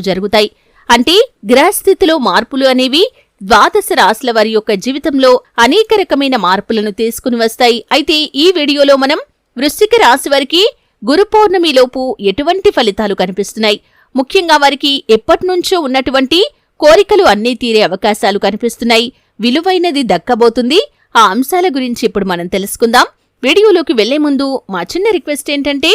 జరుగుతాయి. అంటే గ్రహస్థితిలో మార్పులు అనేవి ద్వాదశ రాశుల వారి యొక్క జీవితంలో అనేక రకమైన మార్పులను తీసుకుని వస్తాయి. అయితే ఈ వీడియోలో మనం వృశ్చిక రాశి వారికి గురు పౌర్ణమిలోపు ఎటువంటి ఫలితాలు కనిపిస్తున్నాయి? ముఖ్యంగా వారికి ఎప్పటినుంచో ఉన్నటువంటి కోరికలు అన్నీ తీరే అవకాశాలు కనిపిస్తున్నాయి. విలువైనది దక్కబోతుంది. ఆ అంశాల గురించి ఇప్పుడు మనం తెలుసుకుందాం. వీడియోలోకి వెళ్ళే ముందు మా చిన్న రిక్వెస్ట్ ఏంటంటే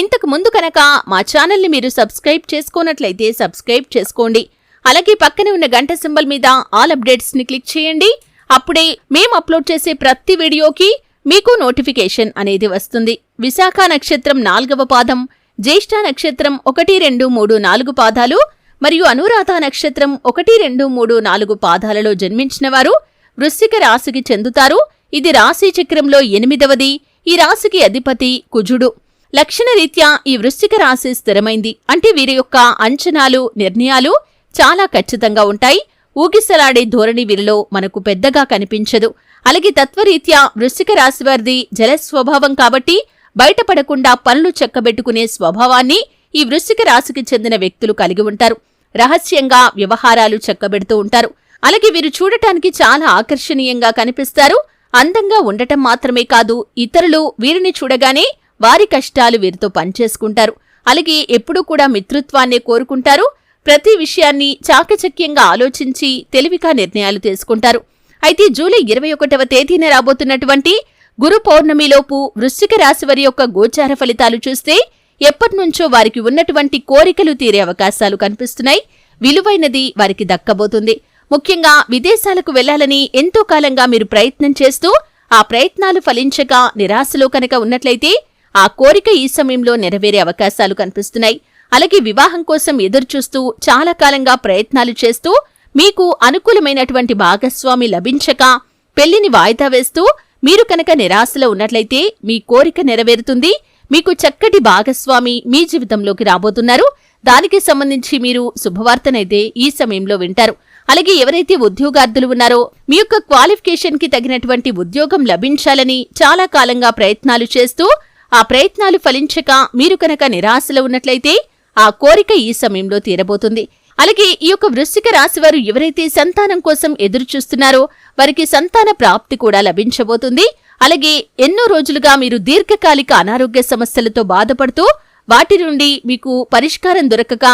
ఇంతకు ముందు కనుక మా ఛానల్ని మీరు సబ్స్క్రైబ్ చేసుకున్నట్లయితే సబ్స్క్రైబ్ చేసుకోండి. అలాగే పక్కనే ఉన్న గంట సింబల్ మీద ఆల్ అప్డేట్స్ని క్లిక్ చేయండి. అప్పుడే మేము అప్లోడ్ చేసే ప్రతి వీడియోకి మీకు నోటిఫికేషన్ అనేది వస్తుంది. విశాఖ నక్షత్రం నాల్గవ పాదం జ్యేష్ఠ నక్షత్రం ఒకటి రెండు మూడు నాలుగు పాదాలు మరియు అనురాధ నక్షత్రం ఒకటి రెండు మూడు నాలుగు పాదాలలో జన్మించిన వారు వృశ్చిక రాశికి చెందుతారు. ఇది రాశి చక్రంలో ఎనిమిదవది. ఈ రాశికి అధిపతి కుజుడు. లక్షణరీత్యా ఈ వృశ్చిక రాశి స్థిరమైంది. అంటే వీరి యొక్క అంచనాలు నిర్ణయాలు చాలా ఖచ్చితంగా ఉంటాయి. ఊగిసలాడే ధోరణి వీరిలో మనకు పెద్దగా కనిపించదు. అలాగే తత్వరీత్యా వృశ్చిక రాశివారిది జల స్వభావం కాబట్టి బయటపడకుండా పనులు చెక్కబెట్టుకునే స్వభావాన్ని ఈ వృశ్చిక రాశికి చెందిన వ్యక్తులు కలిగి ఉంటారు. రహస్యంగా వ్యవహారాలు చెక్కబెడుతూ ఉంటారు. అలాగే వీరు చూడటానికి చాలా ఆకర్షణీయంగా కనిపిస్తారు. అందంగా ఉండటం మాత్రమే కాదు ఇతరులు వీరిని చూడగానే వారి కష్టాలు వీరితో పనిచేసుకుంటారు. అలాగే ఎప్పుడూ కూడా మిత్రుత్వాన్నే కోరుకుంటారు. ప్రతి విషయాన్ని చాకచక్యంగా ఆలోచించి తెలివిగా నిర్ణయాలు తీసుకుంటారు. అయితే జూలై ఇరవై ఒకటవ తేదీన రాబోతున్నటువంటి గురు పౌర్ణమిలోపు వృశ్చిక రాశి వారి యొక్క గోచార ఫలితాలు చూస్తే ఎప్పటినుంచో వారికి ఉన్నటువంటి కోరికలు తీరే అవకాశాలు కనిపిస్తున్నాయి. విలువైనది వారికి దక్కబోతుంది. ముఖ్యంగా విదేశాలకు వెళ్ళాలని ఎంతో కాలంగా మీరు ప్రయత్నం చేస్తూ ఆ ప్రయత్నాలు ఫలించక నిరాశలో కనుక ఉన్నట్లయితే ఆ కోరిక ఈ సమయంలో నెరవేరే అవకాశాలు కనిపిస్తున్నాయి. అలాగే వివాహం కోసం ఎదురుచూస్తూ చాలా కాలంగా ప్రయత్నాలు చేస్తూ మీకు అనుకూలమైనటువంటి భాగస్వామి లభించక పెళ్ళిని వాయిదా వేస్తూ మీరు కనుక నిరాశలో ఉన్నట్లయితే మీ కోరిక నెరవేరుతుంది. మీకు చక్కటి భాగస్వామి మీ జీవితంలోకి రాబోతున్నారు. దానికి సంబంధించి మీరు శుభవార్తనైతే ఈ సమయంలో వింటారు. అలాగే ఎవరైతే ఉద్యోగార్థులు ఉన్నారో మీ యొక్క క్వాలిఫికేషన్కి తగినటువంటి ఉద్యోగం లభించాలని చాలా కాలంగా ప్రయత్నాలు చేస్తూ ఆ ప్రయత్నాలు ఫలించక మీరు కనుక నిరాశలో ఉన్నట్లయితే ఆ కోరిక ఈ సమయంలో తీరబోతుంది. అలాగే ఈ యొక్క వృశ్చిక రాశివారు ఎవరైతే సంతానం కోసం ఎదురు చూస్తున్నారో వారికి సంతాన ప్రాప్తి కూడా లభించబోతుంది. అలాగే ఎన్నో రోజులుగా మీరు దీర్ఘకాలిక అనారోగ్య సమస్యలతో బాధపడుతూ వాటి నుండి మీకు పరిష్కారం దొరకక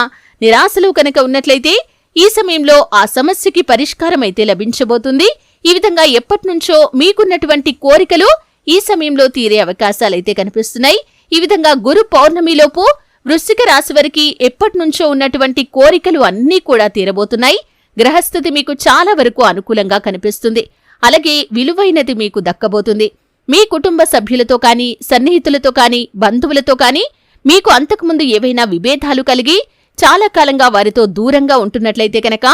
నిరాశలో కనుక ఉన్నట్లయితే ఈ సమయంలో ఆ సమస్యకి పరిష్కారం అయితే లభించబోతుంది. ఈ విధంగా ఎప్పటినుంచో మీకున్నటువంటి కోరికలు ఈ సమయంలో తీరే అవకాశాలైతే కనిపిస్తున్నాయి. ఈ విధంగా గురు పౌర్ణమిలోపు వృశ్చిక రాశి వారికి ఎప్పటినుంచో ఉన్నటువంటి కోరికలు అన్నీ కూడా తీరబోతున్నాయి. గ్రహస్థితి మీకు చాలా వరకు అనుకూలంగా కనిపిస్తుంది. అలాగే విలువైనది మీకు దక్కబోతుంది. మీ కుటుంబ సభ్యులతో కానీ సన్నిహితులతో కానీ బంధువులతో కానీ మీకు అంతకుముందు ఏవైనా విభేదాలు కలిగి చాలా కాలంగా వారితో దూరంగా ఉంటున్నట్లయితే కనుక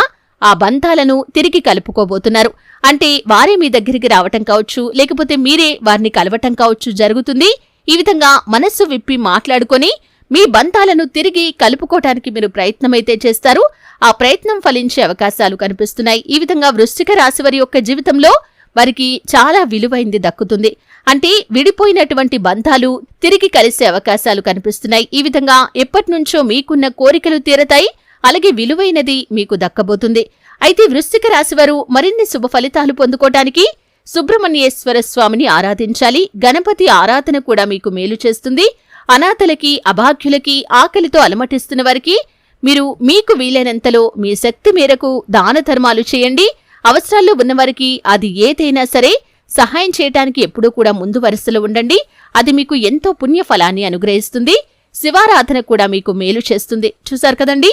ఆ బంధాలను తిరిగి కలుపుకోబోతున్నారు. అంటే వారే మీ దగ్గరికి రావటం కావచ్చు లేకపోతే మీరే వారిని కలవటం కావచ్చు జరుగుతుంది. ఈ విధంగా మనస్సు విప్పి మాట్లాడుకొని మీ బంధాలను తిరిగి కలుపుకోవటానికి మీరు ప్రయత్నమైతే చేస్తారు. ఆ ప్రయత్నం ఫలించే అవకాశాలు కనిపిస్తున్నాయి. ఈ విధంగా వృశ్చిక రాశి వారి యొక్క జీవితంలో వారికి చాలా విలువైంది దక్కుతుంది. అంటే విడిపోయినటువంటి బంధాలు తిరిగి కలిసే అవకాశాలు కనిపిస్తున్నాయి. ఈ విధంగా ఎప్పటినుంచో మీకున్న కోరికలు తీరతాయి. అలాగే విలువైనది మీకు దక్కబోతుంది. అయితే వృశ్చిక రాశివారు మరిన్ని శుభ ఫలితాలు పొందుకోవటానికి సుబ్రహ్మణ్యేశ్వర స్వామిని ఆరాధించాలి. గణపతి ఆరాధన కూడా మీకు మేలు చేస్తుంది. అనాథలకి అభాగ్యులకి ఆకలితో అలమటిస్తున్న వారికి మీరు మీకు వీలైనంతలో మీ శక్తి మేరకు దాన ధర్మాలు చేయండి. అవసరాల్లో ఉన్నవారికి అది ఏదైనా సరే సహాయం చేయటానికి ఎప్పుడూ కూడా ముందు వరుసలో ఉండండి. అది మీకు ఎంతో పుణ్య ఫలాన్ని అనుగ్రహిస్తుంది. శివారాధన కూడా మీకు మేలు చేస్తుంది. చూశారు కదండీ?